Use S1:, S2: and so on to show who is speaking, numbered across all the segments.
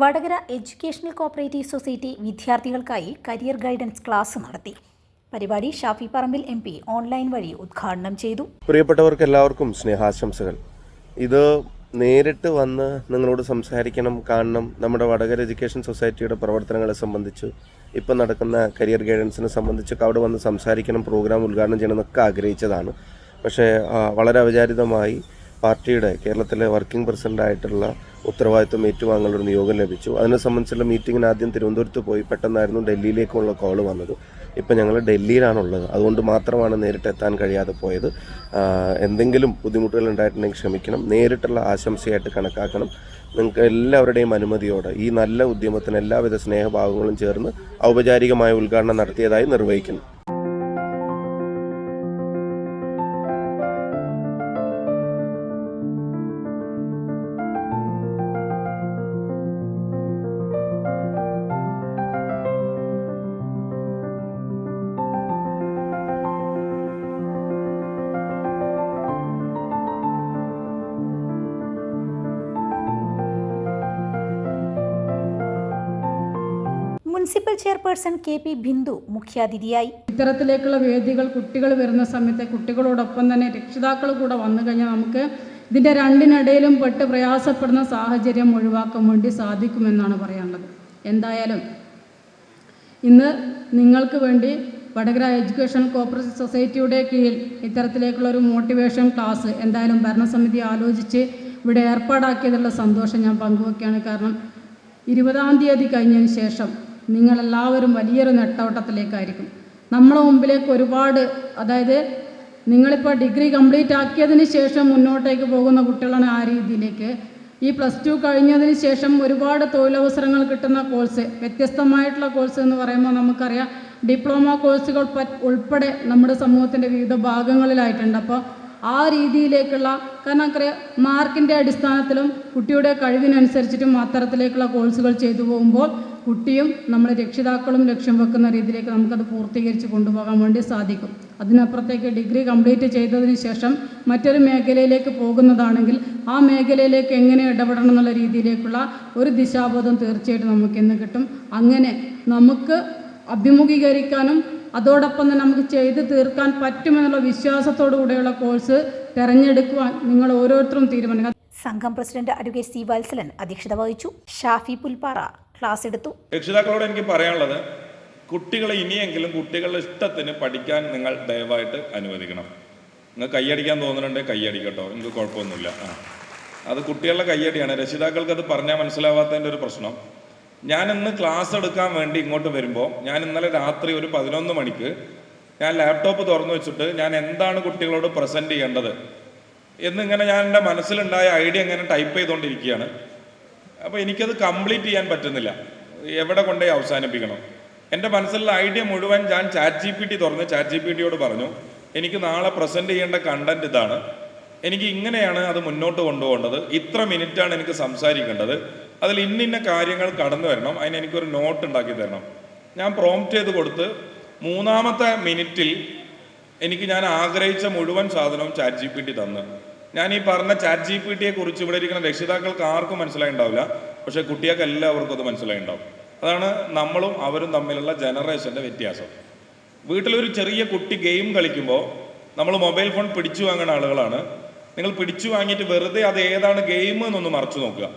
S1: Vatakara educational cooperative society വിദ്യാർത്ഥികൾക്കായി career guidance class നടത്തി. പരിപാടി Shafi Parambil M P online വഴി ഉദ്ഘാടനം ചെയ്തു.
S2: പ്രിയപ്പെട്ടവർക്ക് എല്ലാവർക്കും സ്നേഹാശംസകൾ. ഇത് നേരിട്ട് വന്ന് നിങ്ങളോട് സംസാരിക്കണം കാണണം നമ്മുടെ വടകര എഡ്യൂക്കേഷൻ സൊസൈറ്റിയുടെ പ്രവർത്തനങ്ങളെ സംബന്ധിച്ച് ഇപ്പം നടക്കുന്ന കരിയർ ഗൈഡൻസിനെ സംബന്ധിച്ചൊക്കെ അവിടെ വന്ന് സംസാരിക്കണം പ്രോഗ്രാം ഉദ്ഘാടനം ചെയ്യണം എന്നൊക്കെ ആഗ്രഹിച്ചതാണ്. പക്ഷേ വളരെ അവിചാരിതമായി പാർട്ടിയുടെ കേരളത്തിലെ വർക്കിംഗ് പ്രസിഡന്റായിട്ടുള്ള ഉത്തരവാദിത്വം ഏറ്റുവാങ്ങാനുള്ള ഒരു നിയോഗം ലഭിച്ചു. അതിനെ സംബന്ധിച്ചുള്ള മീറ്റിങ്ങിന് ആദ്യം തിരുവനന്തപുരത്ത് പോയി പെട്ടെന്നായിരുന്നു ഡൽഹിയിലേക്കുള്ള കോൾ വന്നത്. ഇപ്പം ഞങ്ങൾ ഡൽഹിയിലാണുള്ളത്. അതുകൊണ്ട് മാത്രമാണ് നേരിട്ട് എത്താൻ കഴിയാതെ പോയത്. എന്തെങ്കിലും ബുദ്ധിമുട്ടുകൾ ഉണ്ടായിട്ടുണ്ടെങ്കിൽ ക്ഷമിക്കണം. നേരിട്ടുള്ള ആശംസയായിട്ട് കണക്കാക്കണം. നിങ്ങൾക്ക് എല്ലാവരുടെയും അനുമതിയോടെ ഈ നല്ല ഉദ്യമത്തിന് എല്ലാവിധ സ്നേഹഭാവങ്ങളും ചേർന്ന് ഔപചാരികമായ ഉദ്ഘാടനം നടത്തിയതായി നിർവഹിക്കുന്നു.
S1: Municipal chairperson K P Bindu മുഖ്യാതിഥിയായി.
S3: ഇത്തരത്തിലേക്കുള്ള വേദികൾ കുട്ടികൾ വരുന്ന സമയത്ത് കുട്ടികളോടൊപ്പം തന്നെ രക്ഷിതാക്കൾ കൂടെ വന്നു കഴിഞ്ഞാൽ നമുക്ക് ഇതിന്റെ രണ്ടിനിടയിലും പെട്ട് പ്രയാസപ്പെടുന്ന സാഹചര്യം ഒഴിവാക്കാൻ വേണ്ടി സാധിക്കുമെന്നാണ് പറയാനുള്ളത്. എന്തായാലും ഇന്ന് നിങ്ങൾക്ക് വേണ്ടി വടകര എഡ്യൂക്കേഷൻ കോപ്പറേറ്റീവ് സൊസൈറ്റിയുടെ കീഴിൽ ഇത്തരത്തിലേക്കുള്ള ഒരു മോട്ടിവേഷൻ ക്ലാസ് എന്തായാലും ഭരണസമിതി ആലോചിച്ച് ഇവിടെ ഏർപ്പാടാക്കിയതിലുള്ള സന്തോഷം ഞാൻ പങ്കുവയ്ക്കുകയാണ് കാരണം ഇരുപതാം തീയതി കഴിഞ്ഞതിന് ശേഷം നിങ്ങളെല്ലാവരും വലിയൊരു നെട്ടോട്ടത്തിലേക്കായിരിക്കും. നമ്മളെ മുമ്പിലേക്ക് ഒരുപാട് അതായത് നിങ്ങളിപ്പോൾ ഡിഗ്രി കംപ്ലീറ്റ് ആക്കിയതിന് ശേഷം മുന്നോട്ടേക്ക് പോകുന്ന കുട്ടികളാണ് ആ രീതിയിലേക്ക്. ഈ പ്ലസ് ടു കഴിഞ്ഞതിന് ശേഷം ഒരുപാട് തൊഴിലവസരങ്ങൾ കിട്ടുന്ന കോഴ്സ് വ്യത്യസ്തമായിട്ടുള്ള കോഴ്സ് എന്ന് പറയുമ്പോൾ നമുക്കറിയാം ഡിപ്ലോമ കോഴ്സുകൾ ഉൾപ്പെടെ നമ്മുടെ സമൂഹത്തിന്റെ വിവിധ ഭാഗങ്ങളിലായിട്ടുണ്ട്. അപ്പോൾ ആ രീതിയിലേക്കുള്ള കാരണം നമുക്കറിയാം മാർക്കിന്റെ അടിസ്ഥാനത്തിലും കുട്ടിയുടെ കഴിവിനനുസരിച്ചിട്ടും അത്തരത്തിലേക്കുള്ള കോഴ്സുകൾ ചെയ്തു പോകുമ്പോൾ കുട്ടിയും നമ്മൾ രക്ഷിതാക്കളും ലക്ഷ്യം വെക്കുന്ന രീതിയിലേക്ക് നമുക്കത് പൂർത്തീകരിച്ച് കൊണ്ടുപോകാൻ വേണ്ടി സാധിക്കും. അതിനപ്പുറത്തേക്ക് ഡിഗ്രി കംപ്ലീറ്റ് ചെയ്തതിന് ശേഷം മറ്റൊരു മേഖലയിലേക്ക് പോകുന്നതാണെങ്കിൽ ആ മേഖലയിലേക്ക് എങ്ങനെ ഇടപെടണം എന്നുള്ള രീതിയിലേക്കുള്ള ഒരു ദിശാബോധം തീർച്ചയായിട്ടും നമുക്ക് ഇന്ന് കിട്ടും. അങ്ങനെ നമുക്ക് അഭിമുഖീകരിക്കാനും അതോടൊപ്പം തന്നെ നമുക്ക് ചെയ്ത് തീർക്കാൻ പറ്റുമെന്നുള്ള വിശ്വാസത്തോടു കൂടെയുള്ള കോഴ്സ് തിരഞ്ഞെടുക്കുവാൻ നിങ്ങൾ ഓരോരുത്തരും തീരുമാനിക്കുക
S1: സംഘം പ്രസിഡന്റ് അഡ്വക്കേറ്റ് സി വത്സലൻ അധ്യക്ഷത വഹിച്ചു. ഷാഫി പുൽപ്പാറ. ക്ലാസ് എടുത്തു
S4: രക്ഷിതാക്കളോട് എനിക്ക് പറയാനുള്ളത് കുട്ടികളെ ഇനിയെങ്കിലും കുട്ടികളുടെ ഇഷ്ടത്തിന് പഠിക്കാൻ നിങ്ങൾ ദയവായിട്ട് അനുവദിക്കണം. നിങ്ങൾ കൈയടിക്കാൻ തോന്നുന്നുണ്ടെങ്കിൽ കൈയടിക്കട്ടോ. എനിക്ക് കുഴപ്പമൊന്നുമില്ല. ആ. അത് കുട്ടികളുടെ കൈയടിയാണ്. രക്ഷിതാക്കൾക്ക് അത് പറഞ്ഞാൽ മനസ്സിലാവാത്തതിന്റെ ഒരു പ്രശ്നം. ഞാൻ ഇന്ന് ക്ലാസ് എടുക്കാൻ വേണ്ടി ഇങ്ങോട്ട് വരുമ്പോൾ ഞാൻ ഇന്നലെ രാത്രി ഒരു പതിനൊന്ന് മണിക്ക് ഞാൻ ലാപ്ടോപ്പ് തുറന്നു വെച്ചിട്ട് ഞാൻ എന്താണ് കുട്ടികളോട് പ്രസന്റ് ചെയ്യേണ്ടത് എന്നിങ്ങനെ ഞാൻ എന്റെ മനസ്സിലുണ്ടായ ഐഡിയ ഇങ്ങനെ ടൈപ്പ് ചെയ്തുകൊണ്ടിരിക്കുകയാണ്. അപ്പോൾ എനിക്കത് കംപ്ലീറ്റ് ചെയ്യാൻ പറ്റുന്നില്ല. എവിടെ കൊണ്ടേ അവസാനിപ്പിക്കണം? എന്റെ മനസ്സിലുള്ള ഐഡിയ മുഴുവൻ ഞാൻ ചാറ്റ് ജി പി ടി തുറന്ന് ചാറ്റ് ജി പി ടിയോട് പറഞ്ഞു എനിക്ക് നാളെ പ്രസന്റ് ചെയ്യേണ്ട കണ്ടന്റ് ഇതാണ്. എനിക്ക് ഇങ്ങനെയാണ് അത് മുന്നോട്ട് കൊണ്ടുപോകേണ്ടത്. ഇത്ര മിനിറ്റാണ് എനിക്ക് സംസാരിക്കേണ്ടത്. അതിൽ ഇന്നിന്ന കാര്യങ്ങൾ കടന്നു വരണം. അതിന് എനിക്കൊരു നോട്ട് ഉണ്ടാക്കി തരണം. ഞാൻ പ്രോംപ്റ്റ് ചെയ്ത് കൊടുത്ത് മൂന്നാമത്തെ മിനിറ്റിൽ എനിക്ക് ഞാൻ ആഗ്രഹിച്ച മുഴുവൻ സാധനവും ചാറ്റ് ജി പി ടി തന്ന്. ഞാൻ ഈ പറഞ്ഞ ചാറ്റ് ജി പി ടിയെ കുറിച്ച് ഇവിടെ ഇരിക്കുന്ന രക്ഷിതാക്കൾക്ക് ആർക്കും മനസ്സിലായിണ്ടാവില്ല. പക്ഷെ കുട്ടികൾക്ക് എല്ലാവർക്കും അത് മനസ്സിലായിണ്ടാവും. അതാണ് നമ്മളും അവരും തമ്മിലുള്ള ജനറേഷന്റെ വ്യത്യാസം. വീട്ടിലൊരു ചെറിയ കുട്ടി ഗെയിം കളിക്കുമ്പോൾ നമ്മൾ മൊബൈൽ ഫോൺ പിടിച്ചു വാങ്ങുന്ന ആളുകളാണ്. നിങ്ങൾ പിടിച്ചു വാങ്ങിയിട്ട് വെറുതെ അത് ഏതാണ് ഗെയിം എന്നൊന്ന് മറച്ചു നോക്കുക.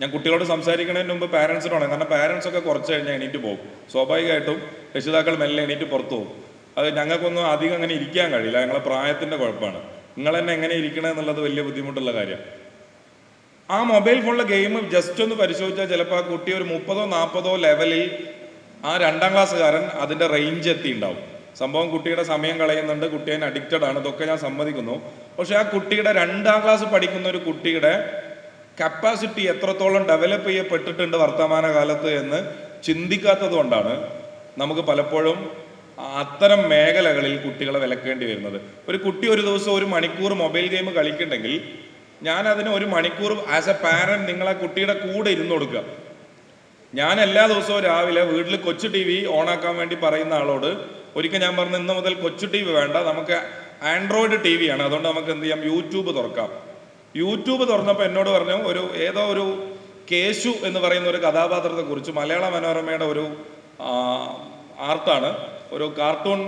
S4: ഞാൻ കുട്ടികളോട് സംസാരിക്കുന്നതിന് മുമ്പ് പാരൻസിനോട് കാരണം പാരൻസ് ഒക്കെ കുറച്ച് കഴിഞ്ഞാൽ എണീറ്റ് പോകും. സ്വാഭാവികമായിട്ടും രക്ഷിതാക്കൾ മെല്ലെ എണീറ്റ് പുറത്തു പോകും. അത് ഞങ്ങൾക്കൊന്നും അധികം അങ്ങനെ ഇരിക്കാൻ കഴിയില്ല. ഞങ്ങളെ പ്രായത്തിന്റെ കുഴപ്പമാണ്. നിങ്ങൾ തന്നെ എങ്ങനെ ഇരിക്കണേ എന്നുള്ളത് വലിയ ബുദ്ധിമുട്ടുള്ള കാര്യം. ആ മൊബൈൽ ഫോണിലെ ഗെയിം ജസ്റ്റ് ഒന്ന് പരിശോധിച്ചാൽ ചിലപ്പോൾ ആ കുട്ടി ഒരു മുപ്പതോ നാൽപ്പതോ ലെവലിൽ ആ രണ്ടാം ക്ലാസ്സുകാരൻ അതിന്റെ റേഞ്ച് എത്തി ഉണ്ടാവും സംഭവം കുട്ടിയുടെ സമയം കളയുന്നുണ്ട് കുട്ടി അതിന് അഡിക്റ്റഡ് ആണ് ഇതൊക്കെ ഞാൻ സമ്മതിക്കുന്നു. പക്ഷെ ആ കുട്ടിയുടെ രണ്ടാം ക്ലാസ് പഠിക്കുന്ന ഒരു കുട്ടിയുടെ കപ്പാസിറ്റി എത്രത്തോളം ഡെവലപ്പ് ചെയ്യപ്പെട്ടിട്ടുണ്ട് വർത്തമാന കാലത്ത് എന്ന് ചിന്തിക്കാത്തത് കൊണ്ടാണ് നമുക്ക് പലപ്പോഴും അത്തരം മേഖലകളിൽ കുട്ടികളെ വിലക്കേണ്ടി വരുന്നത്. ഒരു കുട്ടി ഒരു ദിവസം ഒരു മണിക്കൂർ മൊബൈൽ ഗെയിം കളിക്കുന്നുണ്ടെങ്കിൽ ഞാൻ അതിന് ഒരു മണിക്കൂർ ആസ് എ പാരന്റ് നിങ്ങളെ കുട്ടിയുടെ കൂടെ ഇരുന്ന് കൊടുക്കുക. ഞാൻ എല്ലാ ദിവസവും രാവിലെ വീട്ടിൽ കൊച്ചു ടി വി ഓണാക്കാൻ വേണ്ടി പറയുന്ന ആളോട് ഒരിക്കൽ ഞാൻ പറഞ്ഞു ഇന്ന് മുതൽ കൊച്ചു ടി വി വേണ്ട നമുക്ക് ആൻഡ്രോയിഡ് ടി വി ആണ്. അതുകൊണ്ട് നമുക്ക് എന്ത് ചെയ്യാം? യൂട്യൂബ് തുറക്കാം. യൂട്യൂബ് തുറന്നപ്പോൾ എന്നോട് പറഞ്ഞു ഒരു ഏതോ ഒരു കേശു എന്ന് പറയുന്ന ഒരു കഥാപാത്രത്തെ കുറിച്ച് മലയാള മനോരമയുടെ ഒരു ആർട്ടാണ്. ഒരു കാർട്ടൂൺ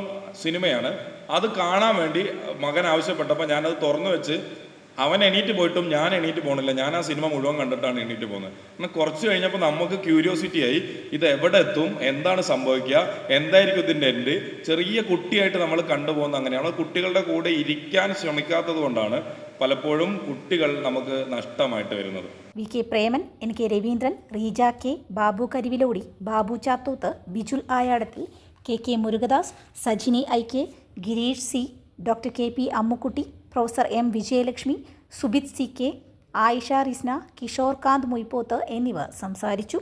S4: സിനിമയാണ്. അത് കാണാൻ വേണ്ടി മകൻ ആവശ്യപ്പെട്ടപ്പോൾ ഞാനത് തുറന്നു വെച്ച് അവൻ എണീറ്റ് പോയിട്ടും ഞാൻ എണീറ്റ് പോകണില്ല ഞാൻ ആ സിനിമ മുഴുവൻ കണ്ടിട്ടാണ് എണീറ്റ് പോകുന്നത്. എന്നാൽ കുറച്ച് കഴിഞ്ഞപ്പോൾ നമുക്ക് ക്യൂരിയോസിറ്റി ആയി ഇത് എവിടെ എത്തും? എന്താണ് സംഭവിക്കുക? എന്തായിരിക്കും ഇതിന്റെ എൻഡ് ചെറിയ കുട്ടിയായിട്ട് നമ്മൾ കണ്ടുപോകുന്ന അങ്ങനെയാണ്. കുട്ടികളുടെ കൂടെ ഇരിക്കാൻ ശ്രമിക്കാത്തത് കൊണ്ടാണ് പലപ്പോഴും കുട്ടികൾ നമുക്ക് നഷ്ടമായിട്ട് വരുന്നത്.
S1: വി കെ പ്രേമൻ എനിക്ക് Raveendran Reeja K Babu Karivilodi Babu Chathoth Bijul Ayadathil K K Murukadas Sajini I K Girish C doctor K P Ammukutty professor M Vijayalakshmi Subith C K Ayisha Risna Kishore Kanth Moipoth എന്നിവർ സംസാരിച്ചു.